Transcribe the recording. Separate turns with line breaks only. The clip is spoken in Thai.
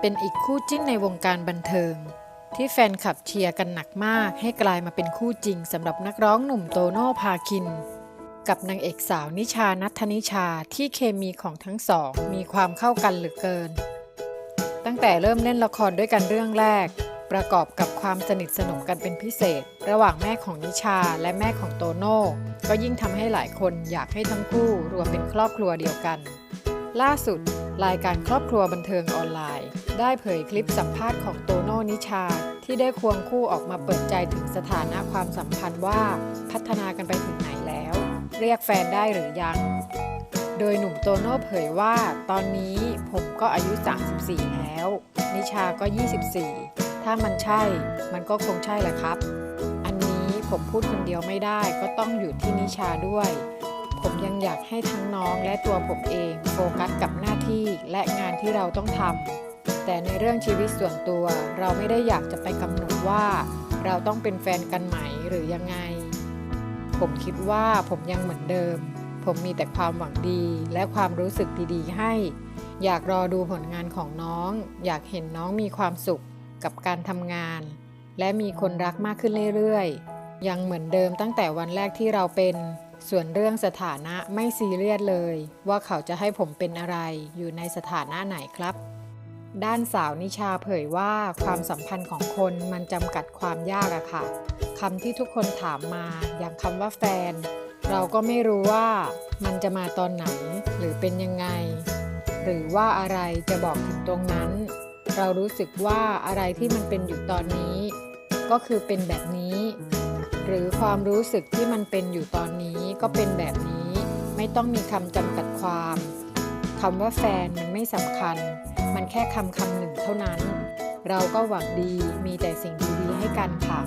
เป็นอีกคู่จิ้นในวงการบันเทิง ที่แฟนคลับเชียร์กันหนักมาก ให้กลายมาเป็นคู่จริงสำหรับนักร้องหนุ่มโตโน่พาคิน กับนางเอกสาวนิชานัทนิชาที่เคมีของทั้งสอง มีความเข้ากันเหลือเกิน ตั้งแต่เริ่มเล่นละครด้วยกันเรื่องแรก ประกอบกับความสนิทสนมกันเป็นพิเศษ ระหว่างแม่ของนิชาและแม่ของโตโน่ก็ยิ่งทำให้หลายคนอยากให้ทั้งคู่รวมเป็นครอบครัวเดียวกัน ล่าสุด รายการครอบครัวบันเทิงออนไลน์ ได้เผยคลิปสัมภาษณ์ของโตโน่นิชา ที่ได้ควงคู่ออกมาเปิดใจถึงสถานะความสัมพันธ์ว่าพัฒนากันไปถึงไหนแล้ว เรียกแฟนได้หรือยัง โดยหนุ่มโตโน่เผยว่า ตอนนี้ผมก็อายุ 34 แล้ว นิชาก็ 24 ถ้ามันใช่ มันก็คงใช่แหละครับ อันนี้ผมพูดคนเดียวไม่ได้ก็ต้องอยู่ที่นิชาด้วย อยากให้ทั้งน้องและตัวผมเองโฟกัสกับหน้าที่และงานที่เราต้องทำแต่ในเรื่องชีวิตส่วนตัว เราไม่ได้อยากจะไปกำหนดว่า เราต้องเป็นแฟนกันไหมหรือยังไง ผมคิดว่าผมยังเหมือนเดิม ผมมีแต่ความหวังดีและความรู้สึกดีๆ ให้ อยากรอดูผลงานของน้อง อยากเห็นน้องมีความสุขกับการทำงาน และมีคนรักมากขึ้นเรื่อยๆ ยังเหมือนเดิมตั้งแต่วันแรกที่เราเป็น ส่วนเรื่องสถานะไม่ซีเรียสเลย ว่าเขาจะให้ผมเป็นอะไรอยู่ในสถานะไหนครับด้านสาวนิชาเผยว่าความสัมพันธ์ของคนมันจำกัดความยากอะค่ะคำที่ทุกคนถามมาอย่างคำว่าแฟน เราก็ไม่รู้ว่ามันจะมาตอนไหนหรือเป็นยังไง หรือว่าอะไรจะบอกถึงตรงนั้น เรารู้สึกว่าอะไรที่มันเป็นอยู่ตอนนี้ ก็คือเป็นแบบนี้ หรือความรู้สึกที่มันเป็นอยู่ตอนนี้ก็เป็นแบบนี้ ไม่ต้องมีคำจำกัดความคำว่าแฟนมันไม่สำคัญ มันแค่คำคำหนึ่งเท่านั้น เราก็หวังดีมีแต่สิ่งดีๆให้กันค่ะ